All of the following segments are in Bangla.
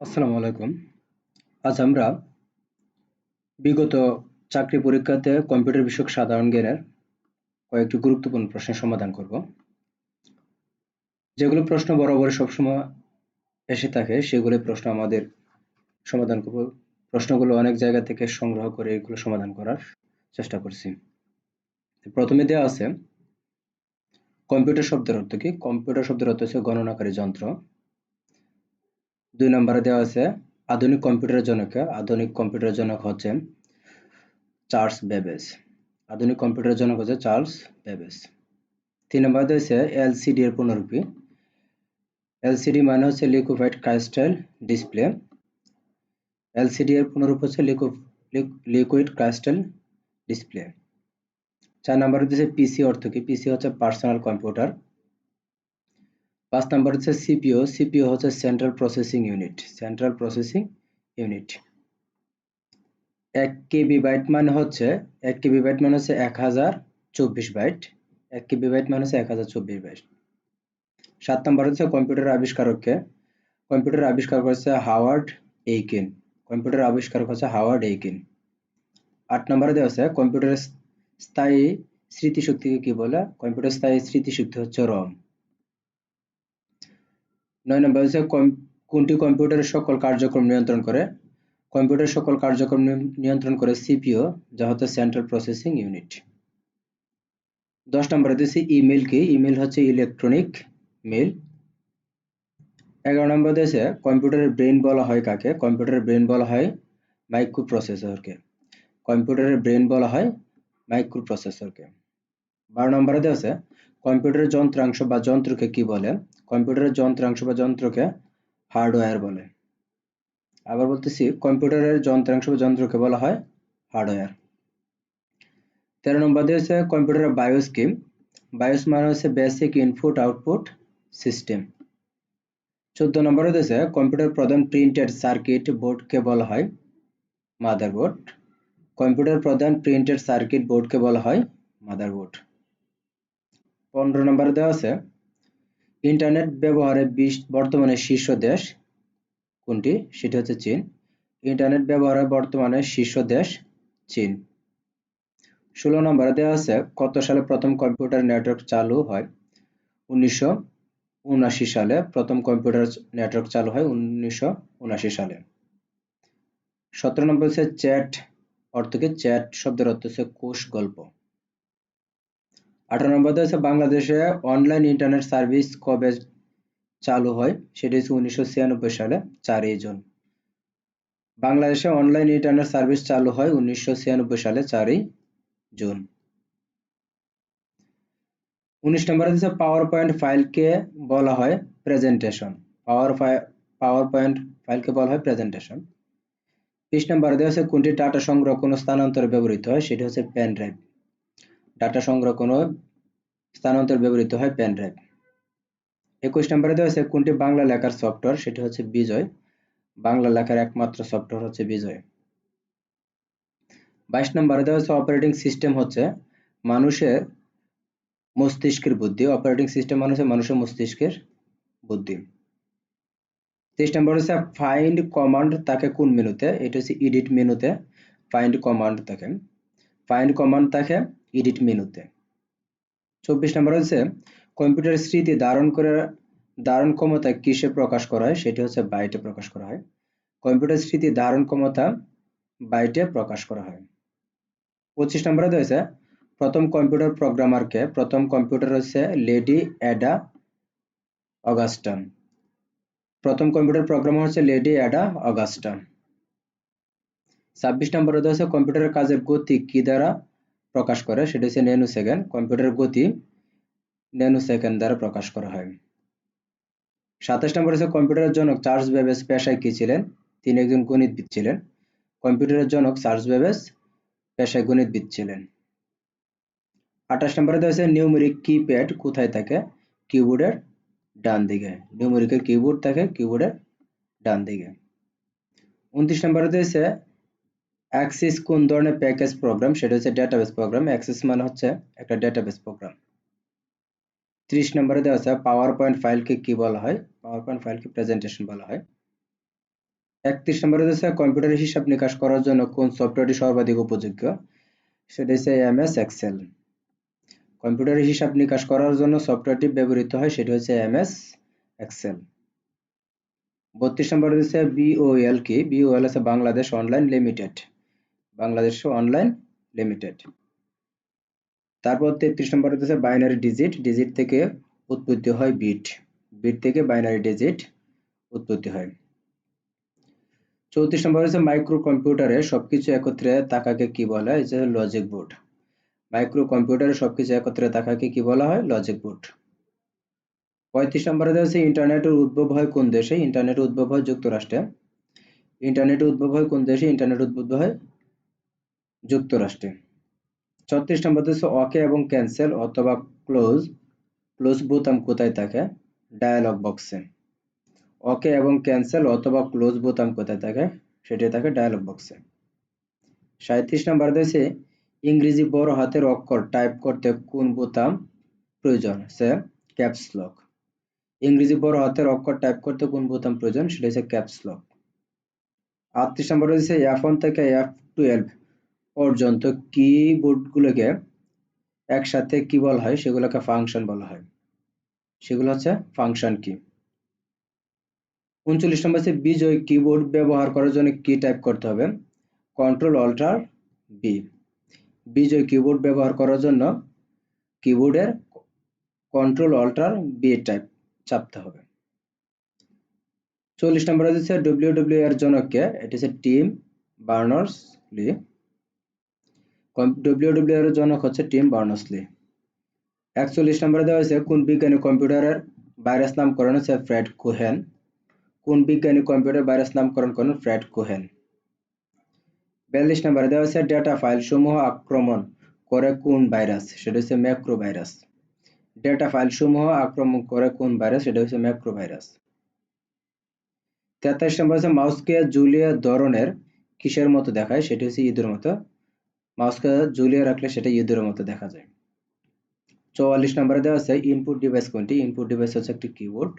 আসসালামু আলাইকুম। আজ আমরা বিগত চাকরি পরীক্ষাতে কম্পিউটার বিষয়ক সাধারণ জ্ঞানের কয়েকটি গুরুত্বপূর্ণ প্রশ্নের সমাধান করব। যেগুলো প্রশ্ন বরাবর সবসময় এসে থাকে সেগুলো প্রশ্ন আমাদের সমাধান করব। প্রশ্নগুলো অনেক জায়গা থেকে সংগ্রহ করে এগুলো সমাধান করার চেষ্টা করছি। প্রথমে দেওয়া আছে, কম্পিউটার শব্দের অর্থ কি? কম্পিউটার শব্দের অর্থ হচ্ছে গণনাকারী যন্ত্র। দুই নম্বরে দেওয়া আছে, আধুনিক কম্পিউটারের জনক, আধুনিক কম্পিউটারের জনক হচ্ছেন চার্লস বেবেজ। আধুনিক কম্পিউটারের জনক হচ্ছে চার্লস বেবেজ। তিন নম্বরে দিয়েছে এলসিডি এর পুনরূপী এলসিডি মানে হচ্ছে লিকুইফাইড ক্রাইস্টাল ডিসপ্লে। এলসিডি এর পুনরূপ হচ্ছে লিকুইড ক্রাইস্টাল ডিসপ্লে। চার নম্বরে দিয়েছে পিসি অর্থ কি? পিসি হচ্ছে পার্সোনাল কম্পিউটার। পাঁচ নাম্বার হচ্ছে সিপিও সিপিও হচ্ছে central processing unit central processing unit এক কেবি বাইট মানে হচ্ছে, এক কেবি বাইট মানে হচ্ছে এক হাজার চব্বিশ বাইট, এক কেবি বাইট মানে হচ্ছে এক হাজার চব্বিশ বাইট। সাত নাম্বার হচ্ছে কম্পিউটার আবিষ্কারককে, কম্পিউটার আবিষ্কার করেছে হাওয়ার্ড এইকিন, কম্পিউটার আবিষ্কারক হচ্ছে হাওয়ার্ড এইকিন। আট নম্বরে দেওয়া আছে, কম্পিউটারের স্থায়ী স্মৃতিশক্তিকে কি বলে? কম্পিউটার স্থায়ী স্মৃতিশক্তি হচ্ছে রম। নয় নম্বর হচ্ছে কোনটি কম্পিউটারের সকল কার্যক্রম নিয়ন্ত্রণ করে? কম্পিউটার সকল কার্যক্রম নিয়ন্ত্রণ করে সিপিও যা হচ্ছে সেন্ট্রাল প্রসেসিং ইউনিট দশ নম্বরে দিচ্ছি ইমেল কি? ইমেল হচ্ছে ইলেকট্রনিক মেল এগারো নম্বর দিয়েছে কম্পিউটারের ব্রেন বলা হয় কাকে? কম্পিউটারের ব্রেন বলা হয় মাইক্রো প্রসেসরকে কম্পিউটারের ব্রেন বলা হয় মাইক্রো প্রসেসরকে বারো নম্বরে দেওয়া আছে, কম্পিউটারের যন্ত্রাংশ বা যন্ত্রকে কি বলে? কম্পিউটারের যন্ত্রাংশ বা যন্ত্রকে হার্ডওয়্যার বলে। আবার বলতেছি, কম্পিউটারের যন্ত্রাংশ বা যন্ত্রকে বলা হয় হার্ডওয়্যার। তেরো নম্বর দিয়েছে কম্পিউটারের বায়োস কি? বায়োস মানে হচ্ছে বেসিক ইনপুট, আউটপুট সিস্টেম। চোদ্দ নম্বরে দিয়েছে কম্পিউটার প্রধান প্রিন্টেড সার্কিট বোর্ডকে বলা হয় মাদারবোর্ড। কম্পিউটার প্রধান প্রিন্টেড সার্কিট বোর্ডকে বলা হয় মাদারবোর্ড। পনেরো নম্বরে দেওয়া আছে, ইন্টারনেট ব্যবহারে বিশ বর্তমানে শীর্ষ দেশ কোনটি? সেটি হচ্ছে চীন। ইন্টারনেট ব্যবহারে বর্তমানে শীর্ষ দেশ চীন। ষোলো নম্বরে দেওয়া আছে, কত সালে প্রথম কম্পিউটার নেটওয়ার্ক চালু হয়? উনিশশো উনাশি সালে প্রথম কম্পিউটার নেটওয়ার্ক চালু হয় উনিশশো উনাশি সালে। সতেরো নম্বর হচ্ছে চ্যাট অর্থকে চ্যাট শব্দের অর্থ হচ্ছে কোষ গল্প। আঠারো নম্বর হচ্ছে বাংলাদেশে অনলাইন ইন্টারনেট সার্ভিস কবে চালু হয়? সেটি হচ্ছে উনিশশো ছিয়ানব্বই সালে, চারই জুন। বাংলাদেশে অনলাইন ইন্টারনেট সার্ভিস চালু হয় উনিশশো ছিয়ানব্বই সালে, চারই জুন। উনিশ নম্বরে হচ্ছে পাওয়ার পয়েন্ট ফাইলকে বলা হয় প্রেজেন্টেশন পাওয়ার পাওয়ার পয়েন্ট ফাইলকে বলা হয় প্রেজেন্টেশন বিশ নম্বরে দেওয়া আছে কোনটি ডাটা সংগ্রহ কোনো স্থানান্তরে ব্যবহৃত হয়? সেটি হচ্ছে পেন ড্রাইভ ডাটা সংগ্রহ কোনো স্থানান্তর ব্যবহৃত হয় পেন ড্রাইভ একুশ নম্বরে দেওয়া আছে কোনটি বাংলা লেখার সফটওয়্যার সেটি হচ্ছে বিজয়। বাংলা লেখার একমাত্র সফটওয়্যার হচ্ছে বিজয়। বাইশ নম্বরে দেওয়া হচ্ছে অপারেটিং সিস্টেম হচ্ছে মানুষের মস্তিষ্কের বুদ্ধি। অপারেটিং সিস্টেম মানে হচ্ছে মানুষের মস্তিষ্কের বুদ্ধি। তেইশ নম্বর হচ্ছে ফাইন্ড কমান্ড তাকে কোন মেনুতে? এটা হচ্ছে এডিট মেনুতে ফাইন্ড কমান্ড থাকে ফাইন্ড কমান্ড থাকে এডিট মেনুতে। চব্বিশ নম্বর হচ্ছে কম্পিউটার স্মৃতি ধারণ করে ধারণ ক্ষমতা কিসে প্রকাশ করা হয়? সেটি হচ্ছে বাইটে প্রকাশ করা হয়। কম্পিউটার স্মৃতি ধারণ ক্ষমতা বাইটে প্রকাশ করা হয়। পঁচিশ নম্বরে রয়েছে প্রথম কম্পিউটার প্রোগ্রামারকে, প্রথম কম্পিউটার হচ্ছে লেডি অ্যাডা অগাস্টান। প্রথম কম্পিউটার প্রোগ্রামার হচ্ছে লেডি অ্যাডা অগাস্টান। ছাব্বিশ নম্বরে রয়েছে কম্পিউটারের কাজের গতি কি দ্বারা প্রকাশ করে, সেটা হচ্ছে ন্যানো সেকেন্ড কম্পিউটার গতি ন্যানো সেকেন্ড দ্বারা প্রকাশ করা হয়। সাতাশ নম্বর হচ্ছে কম্পিউটারের জনক চার্লস বেবেজ পেশায় কি ছিলেন? তিনি একজন গণিতবিদ ছিলেন। কম্পিউটারের জনক চার্লস বেবেজ পেশায় গণিতবিদ ছিলেন। আঠাশ নম্বরে দেওয়া নিউমেরিক কিপ্যাড কোথায় থাকে? কিবোর্ডের ডান দিকে। নিউমেরিকের কিবোর্ড থাকে কিবোর্ডের ডান দিকে। উনত্রিশ নম্বরে অ্যাক্সিস কোন ধরনের প্যাকেজ প্রোগ্রাম? সেটা হচ্ছে ডেটাবেস প্রোগ্রাম অ্যাক্সিস মানে হচ্ছে একটা ডেটাবেস প্রোগ্রাম ত্রিশ নম্বরে দেওয়া আছে পাওয়ার পয়েন্ট ফাইলকে কি বলা হয়? পাওয়ার পয়েন্ট ফাইলকে প্রেজেন্টেশন বলা হয়। একত্রিশ নম্বরে দেওয়া হচ্ছে কম্পিউটারের হিসাব নিকাশ করার জন্য কোন সফটওয়্যারটি সর্বাধিক উপযোগ্য? সেটা হচ্ছে এমএস এক্সেল কম্পিউটারের হিসাব নিকাশ করার জন্য সফটওয়্যারটি ব্যবহৃত হয়, সেটি হচ্ছে এমএস এক্সেল বত্রিশ নম্বর হচ্ছে বিওএল কি? বিওএল আছে, Bangladesh online limited. Bangladesh online limited তারপর তেত্রিশ নম্বর হচ্ছে বাইনারি ডিজিট ডিজিট থেকে উৎপত্তি হয় বিট বিট থেকে বাইনারি ডিজিট উৎপত্তি হয়। চৌত্রিশ নম্বর হচ্ছে মাইক্রো কম্পিউটারে সবকিছু একত্রে তাকাকে কি বলা হয়? যে লজিক বোর্ড মাইক্রো কম্পিউটারে সবকিছু একত্রে তাকাকে কি বলা হয়? লজিক বোর্ড পঁয়ত্রিশ নম্বরে হচ্ছে ইন্টারনেটের উদ্ভব হয় কোন দেশে? ইন্টারনেট উদ্ভব হয় যুক্তরাষ্ট্রে। ইন্টারনেটের উদ্ভব হয় কোন দেশে? ইন্টারনেট উদ্ভব হয় যুক্তরাষ্ট্রে। ছত্রিশ নম্বর হচ্ছে ওকে এবং ক্যান্সেল অথবা ক্লোজ। ক্লোজ বোতাম কোথায় থাকে? ডায়ালগ বক্সে। ওকে এবং ক্যান্সেল অথবা ক্লোজ বোতাম কোথায় থাকে? সেটি থাকে ডায়ালগ বক্সে। সাঁত্রিশ নম্বর দিয়েছে ইংরেজি বড় হাতের অক্ষর টাইপ করতে কোন বোতাম প্রয়োজন? সে ক্যাপস লক। ইংরেজি বড় হাতের অক্ষর টাইপ করতে কোন বোতাম প্রয়োজন? সেটা হচ্ছে ক্যাপস লক। আটত্রিশ নম্বর রয়েছে এফ ওয়ান থেকে এফ টুয়েলভ। পর্যন্ত কিবোর্ডগুলোকে একসাথে কি বলা হয়? সেগুলোকে ফাংশন বলা হয়। সেগুলো হচ্ছে ফাংশন কি উনচল্লিশ নম্বর হচ্ছে বিজয় কিবোর্ড ব্যবহার করার জন্য কি টাইপ করতে হবে? Control alter B Bijoy keyboard ব্যবহার করার জন্য কিবোর্ডের কন্ট্রোল অল্টার বি টাইপ চাপতে হবে। চল্লিশ নম্বর হচ্ছে ডব্লিউ ডব্লিউ এর জনককে, এটি হচ্ছে Tim Berners Lee W W এর জনক হচ্ছে টিম বার্নার্স লি একচল্লিশ নম্বরে দেওয়া হয়েছে, কোন বিজ্ঞানী কম্পিউটারের ভাইরাস নামকরণ হচ্ছে ফ্রেড কোহেন। কোন বিজ্ঞানী কম্পিউটার ভাইরাস নামকরণ করেন ফ্রেড কোহেন। বিয়াল্লিশ নম্বরে দেওয়া হচ্ছে ডেটা ফাইল সমূহ আক্রমণ করে কোন ভাইরাস? সেটা হচ্ছে ম্যাক্রো ভাইরাস ডেটা ফাইল সমূহ আক্রমণ করে কোন ভাইরাস? সেটা হচ্ছে ম্যাক্রো ভাইরাস নম্বর হচ্ছে মাউসকে জুলিয়া ধরনের কিসের মতো দেখায়? সেটি হচ্ছে ইঁদুর মতো মাউসকে জুলিয়া রাখলে সেটা ইঁদুরের মতো দেখা যায়। চৌয়াল্লিশ নম্বরে দেওয়া আছে ইনপুট ডিভাইস কোনটি? ইনপুট ডিভাইস হচ্ছে একটি কিবোর্ড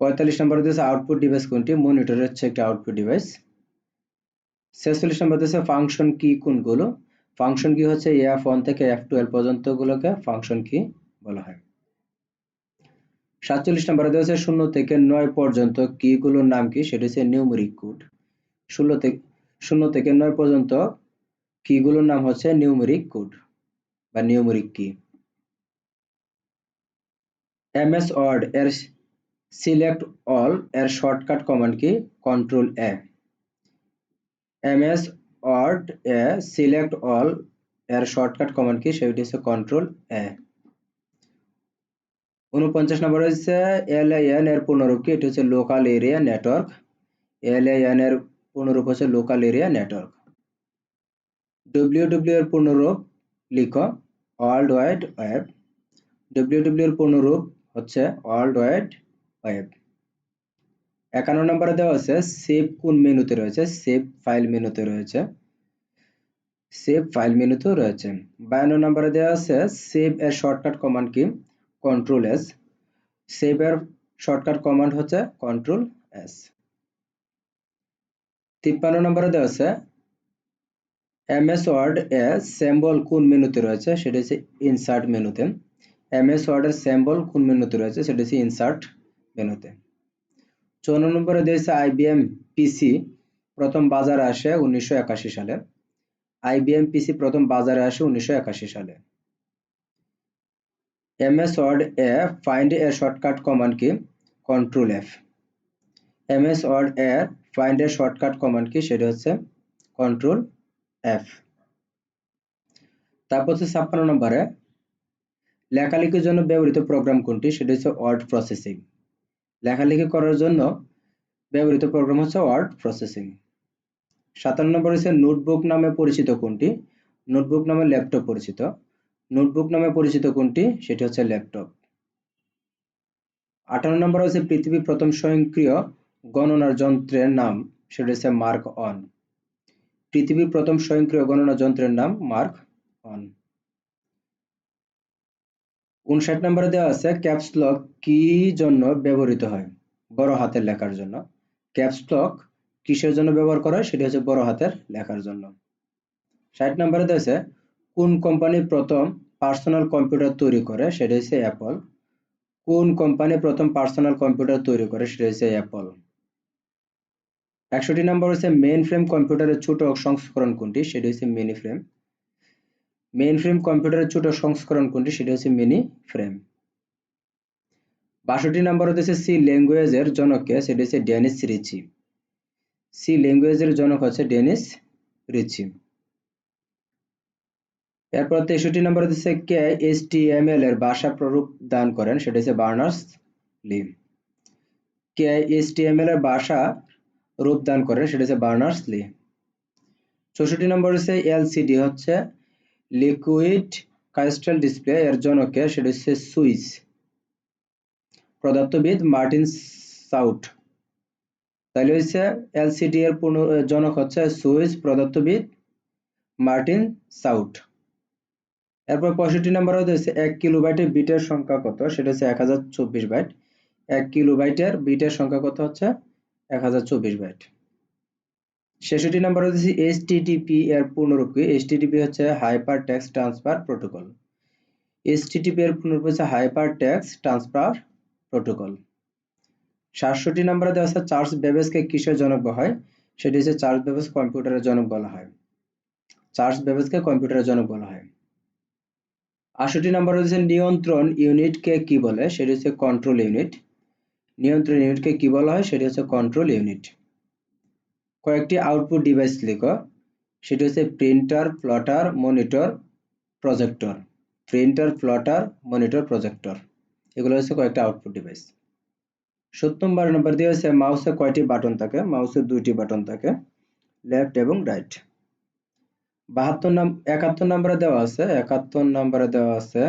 পঁয়তাল্লিশ নম্বর দিয়েছে আউটপুট ডিভাইস কোনটি? মনিটর হচ্ছে একটি আউটপুট ডিভাইস ছেচল্লিশ নম্বর দিয়েছে ফাংশন কি কোনগুলো? ফাংশন কি হচ্ছে এফ ওয়ান থেকে এফ টুয়েলভ পর্যন্ত গুলোকে ফাংশন কি বলা হয়। সাতচল্লিশ নম্বরে দেওয়া হচ্ছে শূন্য থেকে নয় পর্যন্ত কিগুলোর নাম কি? সেটা হচ্ছে নিউমেরিক কোড ষোলো থেকে শূন্য থেকে নয় পর্যন্ত কিগুলোর নাম হচ্ছে নিউমেরিক কোড বা নিউমেরিক কি? এমএস ওয়ার্ড এর সিলেক্ট অল এর শর্টকাট কমান্ড কি? Control A. এমএস ওয়ার্ড এ সিলেক্ট অল এর শর্টকাট কমান্ড কি? সেটি হচ্ছে কন্ট্রোল এ। উনপঞ্চাশ নম্বর হচ্ছে এল এন এর পুনরূপ কি? এটি হচ্ছে local area network. L N এর পুনরূপ হচ্ছে local area network. W W এর পুনরূপ লিখো world wide web W W এর পুনরূপ হচ্ছে ওয়ার্ল্ড ওয়াইড ওয়েব একান্ন নম্বরে দেওয়া আছে সেভ কোন মেনুতে রয়েছে? সেভ ফাইল মেনুতে রয়েছে। সেভ ফাইল মেনুতেও রয়েছে। বায়ান্ন নম্বরে দেওয়া আছে সেভ এর শর্টকাট কমান্ড কি? কন্ট্রোল এস সেভ এর শর্টকাট কমান্ড হচ্ছে কন্ট্রোল এস তিপ্পান্ন নম্বরে দেওয়া আছে এমএস ওয়ার্ড এ স্যাম্বল কোন মেনুতে রয়েছে? সেটা হচ্ছে ইনসার্ট মেনুতে। এমএস ওয়ার্ডের স্যাম্বল কোন মেনুতে রয়েছে? সেটা হচ্ছে ইনসার্ট মেনুতে। চৌন্ন নম্বরে দিয়েছে আইবিএম পিসি প্রথম বাজারে আসে উনিশশো একাশি সালে। আইবিএম পিসি প্রথম বাজারে আসে উনিশশো একাশি সালে। এমএস ওয়ার্ড এ ফাইন্ড এর শর্টকাট কমান্ড কি? কন্ট্রোল এফ এমএস ওয়ার্ড এ ফাইন্ড এর শর্টকাট কমান্ড কি? সেটা হচ্ছে কন্ট্রোল এফ তারপর হচ্ছে ছাপ্পান্ন নম্বরে, লেখালেখির জন্য ব্যবহৃত প্রোগ্রাম কোনটি? সেটা হচ্ছে ওয়ার্ড প্রসেসিং লেখালেখি করার জন্য ব্যবহৃত প্রোগ্রাম হচ্ছে ওয়ার্ড প্রসেসিং সাতান্ন নম্বর হচ্ছে নোটবুক নামে পরিচিত কোনটি? নোটবুক নামে ল্যাপটপ পরিচিত। নোটবুক নামে পরিচিত কোনটি? সেটি হচ্ছে ল্যাপটপ আঠান্ন নম্বর হচ্ছে পৃথিবীর প্রথম স্বয়ংক্রিয় গণনার যন্ত্রের নাম, সেটা হচ্ছে মার্ক অন পৃথিবীর প্রথম স্বয়ংক্রিয় গণনা যন্ত্রের নাম মার্ক অন উনষাট নম্বরে দেওয়া আছে, ক্যাপস লক কি জন্য ব্যবহৃত হয়? বড় হাতের লেখার জন্য। ক্যাপস্টক কিসের জন্য ব্যবহার করা হয়? সেটি হচ্ছে বড় হাতের লেখার জন্য। ষাট নম্বরে দিয়েছে কোন কোম্পানি প্রথম পার্সোনাল কম্পিউটার তৈরি করে? সেটা হচ্ছে অ্যাপল। কোন কোম্পানি প্রথম পার্সোনাল কম্পিউটার তৈরি করে? সেটা হচ্ছে অ্যাপল। একষট্টি নম্বর হচ্ছে মেইন ফ্রেম কম্পিউটারের ছোট সংস্করণ কোনটি? সেটি হচ্ছে মিনি ফ্রেম মেইন ফ্রেম কম্পিউটারের ছোট সংস্করণ কোনটি? সেটি হচ্ছে মিনি ফ্রেম বাষট্টি নম্বর হচ্ছে সি ল্যাঙ্গুয়েজের জনক কে? সেটি হচ্ছে ডেনিস রিচি। সি ল্যাঙ্গুয়েজের জনক হচ্ছে ডেনিস রিচি। এরপর তেষট্টি নম্বর হচ্ছে কে? এস টি এম এল এর ভাষা প্ররূপ দান করেন। সেটা হচ্ছে বার্নার্স লি। কে? এস টি এম এল এর ভাষা রূপদান করেন সেটা হচ্ছে বার্নার্স লি। চৌষট্টি নম্বর হচ্ছে এলসিডি, হচ্ছে লিকুইড ক্রাইস্টাল ডিসপ্লে, এর জনকে সেটা হচ্ছে সুইস পদার্থবিদ মার্টিন সাউট। তাহলে হচ্ছে এলসিডি এর জনক হচ্ছে সুইস পদার্থবিদ মার্টিন সাউট। এরপর পঁয়ষট্টি নম্বর হচ্ছে এক কিলোবাইটের বিটের সংখ্যা কত, সেটা হচ্ছে এক হাজার চব্বিশ বাইট। এক কিলোবাইটের বিটের সংখ্যা কত হচ্ছে? এক হাজার চব্বিশ বাইট। ছেষট্টি নম্বর হচ্ছে এইচটিটিপি এর পূর্ণরূপ কি এইচটিটিপি হচ্ছে hyper text transfer protocol HTTP এর পূর্ণরূপ হচ্ছে হাইপার টেক্সট ট্রান্সফার প্রোটোকল সাতষট্টি নম্বরে দেওয়া আছে চার্লস বেবেজকে কিসের জনক বলা হয়? সেটি হচ্ছে চার্লস বেবেজ কম্পিউটারের জনক বলা হয়। চার্লস বেবেজকে কম্পিউটারের জনক বলা হয়। আষট্টি নম্বর হচ্ছে নিয়ন্ত্রণ ইউনিটকে কি বলে? সেটি হচ্ছে কন্ট্রোল ইউনিট নিয়ন্ত্রণ ইউনিটকে কি বলা হয়? সেটি হচ্ছে কন্ট্রোল ইউনিট কয়েকটি আউটপুট ডিভাইস লিখো। সেটি হচ্ছে printer plotter monitor projector printer plotter monitor projector এগুলো হচ্ছে কয়েকটা আউটপুট ডিভাইস সত্তর বারো নম্বর দিয়ে হচ্ছে মাউসে কয়টি বাটন থাকে? মাউসে দুইটি বাটন থাকে লেফট এবং রাইট বাহাত্তর নাম, একাত্তর নম্বরে দেওয়া আছে, একাত্তর নম্বরে দেওয়া আছে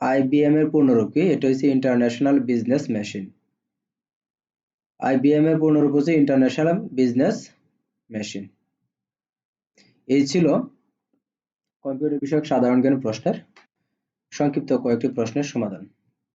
আইবিএম এর পূর্ণরূপ। কি এটা হচ্ছে ইন্টারন্যাশনাল বিজনেস মেশিন আইবিএম এর পূর্ণরূপ হচ্ছে ইন্টারন্যাশনাল বিজনেস মেশিন এই ছিল কম্পিউটার বিষয়ক সাধারণ জ্ঞান প্রশ্নের, সংক্ষিপ্ত কয়েকটি প্রশ্নের সমাধান।